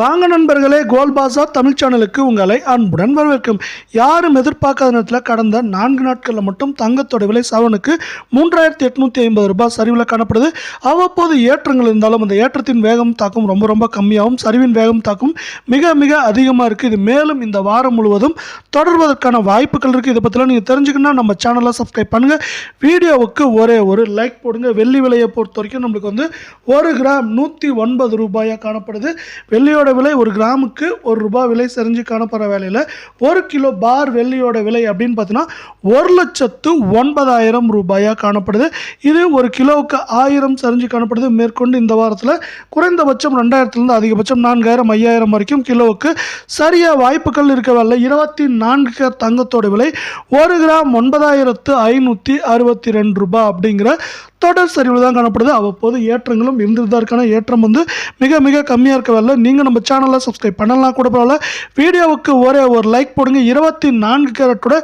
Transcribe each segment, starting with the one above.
வாங்க நண்பர்களே கோல்பாசா தமிழ் சேனலுக்கு உங்களை அன்புடன் வரவேற்கும். யாரும் எதிர்பார்க்காத நேரத்தில் கடந்த நான்கு நாட்களில் மட்டும் தங்கத்தோட விலை சவனுக்கு மூன்றாயிரத்தி எட்நூற்றி ஐம்பது ரூபாய் சரிவில் காணப்படுது. அவ்வப்போது ஏற்றங்கள் இருந்தாலும் அந்த ஏற்றத்தின் வேகம் தாக்கம் ரொம்ப ரொம்ப கம்மியாகவும் சரிவின் வேகம் தாக்கம் மிக மிக அதிகமாக இருக்குது இது மேலும் இந்த வாரம் முழுவதும் தொடர்வதற்கான வாய்ப்புகள் இருக்குது இதை பற்றிலாம் நீங்கள் தெரிஞ்சுக்கணும்னா நம்ம சேனலை சப்ஸ்கிரைப் பண்ணுங்கள் வீடியோவுக்கு ஒரே ஒரு லைக் போடுங்க. வெள்ளி விலையை பொறுத்த வரைக்கும் நம்மளுக்கு வந்து ஒரு கிராம் நூற்றி ஒன்பது ரூபாயாக காணப்படுது. வெள்ளியோட வெள்ளியோட விலை ஒரு கிராமுக்கு ஒரு ரூபாய் விலை சரிஞ்சு காணப்படுற வேலையில் ஒரு கிலோ பார் வெள்ளியோட விலை அப்படின்னு பார்த்தீங்கன்னா ஒரு லட்சத்து ஒன்பதாயிரம் ரூபாயாக காணப்படுது. இது ஒரு கிலோவுக்கு ஆயிரம் சரிஞ்சு காணப்படுது. மேற்கொண்டு இந்த வாரத்தில் குறைந்தபட்சம் ரெண்டாயிரத்துலேருந்து அதிகபட்சம் நான்காயிரம் ஐயாயிரம் வரைக்கும் கிலோவுக்கு சரியாக வாய்ப்புகள் இருக்கவில்லை இருபத்தி நான்கு தங்கத்தோட விலை ஒரு கிராம் ஒன்பதாயிரத்து ஐநூற்றி அறுபத்தி ரெண்டு ரூபாய் அப்படிங்கிற தொடர் சரிவு தான் காணப்படுது. அவ்வப்போது ஏற்றங்களும் இருந்துட்டு தான் ஏற்றம் வந்து மிக மிக கம்மியாக இருக்கவில்லை நீங்கள் நம்ம சேனலை சப்ஸ்கிரைப் பண்ணலாம் கூட பரவாயில்ல. வீடியோவுக்கு ஒரே ஒரு லைக் போடுங்க. இருபத்தி நான்கு கேரட்டோட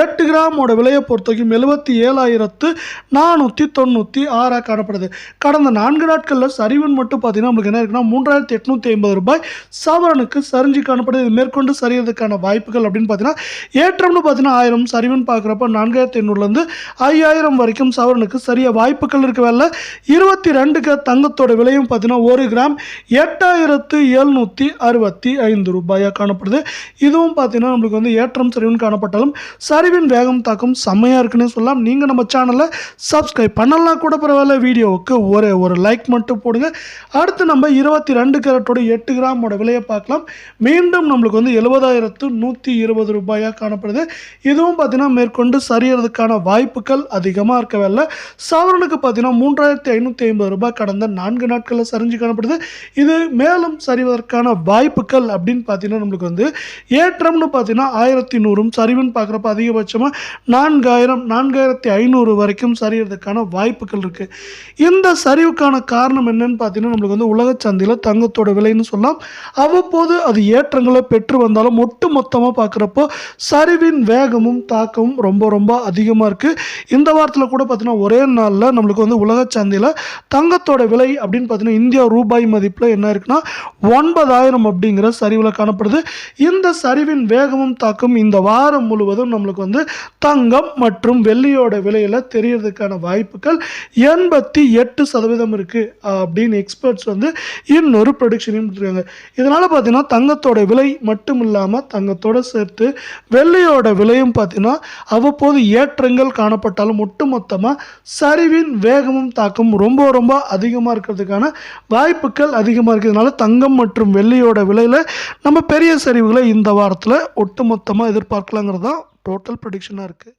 எட்டு கிராமோட விலையை பொறுத்த வரைக்கும் எழுபத்தி ஏழாயிரத்து நானூற்றி தொண்ணூற்றி ஆறாக காணப்படுது. கடந்த நான்கு நாட்களில் சரிவன் மட்டும் பார்த்தீங்கன்னா நம்மளுக்கு என்ன இருக்குன்னா மூன்றாயிரத்தி எட்நூற்றி ஐம்பது ரூபாய் சவரனுக்கு சரிஞ்சு காணப்படுது. இது மேற்கொண்டு சரியறதுக்கான வாய்ப்புகள் அப்படின்னு பார்த்தீங்கன்னா ஏற்றம்னு பார்த்தீங்கன்னா ஆயிரம் சரிவன் பார்க்குறப்ப நான்காயிரத்தி எண்ணூறுலேருந்து ஐயாயிரம் வரைக்கும் சவரனுக்கு சரிய வாய்ப்புகள் இருக்க வேலை இருபத்தி ரெண்டுக்கு தங்கத்தோட விலையும் பார்த்தீங்கன்னா ஒரு கிராம் எட்டாயிரத்து எழுநூற்றி அறுபத்தி ஐந்து ரூபாயாக காணப்படுது. இதுவும் பார்த்தீங்கன்னா நம்மளுக்கு வந்து ஏற்றம் சரிவுன்னு காணப்பட்டாலும் சரிவின் வேகம் தாக்கம் செம்மையாக இருக்குன்னு சொல்லலாம். நீங்கள் நம்ம சேனலை சப்ஸ்கிரைப் பண்ணலாம் கூட பரவாயில்ல. வீடியோவுக்கு ஒரே ஒரு லைக் மட்டும் போடுங்க. அடுத்து நம்ம இருபத்தி ரெண்டு கேரட்டோட எட்டு கிராமோட விலையை பார்க்கலாம். மீண்டும் நம்மளுக்கு வந்து எழுபதாயிரத்து நூற்றி இருபது ரூபாயாக காணப்படுது. இதுவும் பார்த்தீங்கன்னா மேற்கொண்டு சரியறதுக்கான வாய்ப்புகள் அதிகமாக இருக்கவில்லை சவரனுக்கு பார்த்தீங்கன்னா மூன்றாயிரத்தி ஐநூற்றி ஐம்பது ரூபாய் கடந்த நான்கு நாட்களில் சரிஞ்சு காணப்படுது. இது மேலும் சரிவதற்கான வாய்ப்புகள் அப்படின்னு பார்த்தீங்கன்னா நம்மளுக்கு வந்து ஏற்றம்னு பார்த்தீங்கன்னா ஆயிரத்தி நூறும் சரிவுன்னு பார்க்குறப்ப அதிகபட்சமாக நான்காயிரம் நான்காயிரத்தி ஐநூறு வரைக்கும் சரியறதுக்கான வாய்ப்புகள் இருக்குது இந்த சரிவுக்கான காரணம் என்னன்னு பார்த்தீங்கன்னா நம்மளுக்கு வந்து உலக சந்தையில் தங்கத்தோட விலைன்னு சொல்லலாம். அவ்வப்போது அது ஏற்றங்களை பெற்று வந்தாலும் ஒட்டு மொத்தமாக பார்க்குறப்போ சரிவின் வேகமும் தாக்கமும் ரொம்ப ரொம்ப அதிகமாக இருக்குது இந்த வாரத்தில் கூட பார்த்தீங்கன்னா ஒரே நாளில் நம்மளுக்கு வந்து உலக சந்தையில் தங்கத்தோட விலை அப்படின்னு பார்த்தீங்கன்னா இந்தியா ரூபாய் மதிப்பில் என்ன இருக்குன்னா ஒன் ஐம்பதாயிரம் அப்படிங்கிற சரிவில் காணப்படுது. இந்த சரிவின் வேகமும் தாக்கும் இந்த வாரம் முழுவதும் நம்மளுக்கு வந்து தங்கம் மற்றும் வெள்ளியோட விலையில் தெரியறதுக்கான வாய்ப்புகள் எண்பத்தி எட்டு சதவீதம் இருக்குது அப்படின்னு எக்ஸ்பர்ட்ஸ் வந்து இன்னொரு ப்ரொடிக்ஷனையும் கொடுத்துருக்காங்க. இதனால் பார்த்தீங்கன்னா தங்கத்தோட விலை மட்டும் இல்லாமல் தங்கத்தோட சேர்த்து வெள்ளியோட விலையும் பார்த்தீங்கன்னா அவ்வப்போது ஏற்றங்கள் காணப்பட்டாலும் ஒட்டுமொத்தமாக சரிவின் வேகமும் தாக்கம் ரொம்ப ரொம்ப அதிகமாக இருக்கிறதுக்கான வாய்ப்புகள் அதிகமாக இருக்கிறதுனால தங்கம் மற்றும் வெள்ளியோட விலையில் நம்ம பெரிய சரிவுகளை இந்த வாரத்தில் ஒட்டுமொத்தமாக எதிர்பார்க்கலாங்கிறது தான் டோட்டல் ப்ரடிக்ஷனாக இருக்குது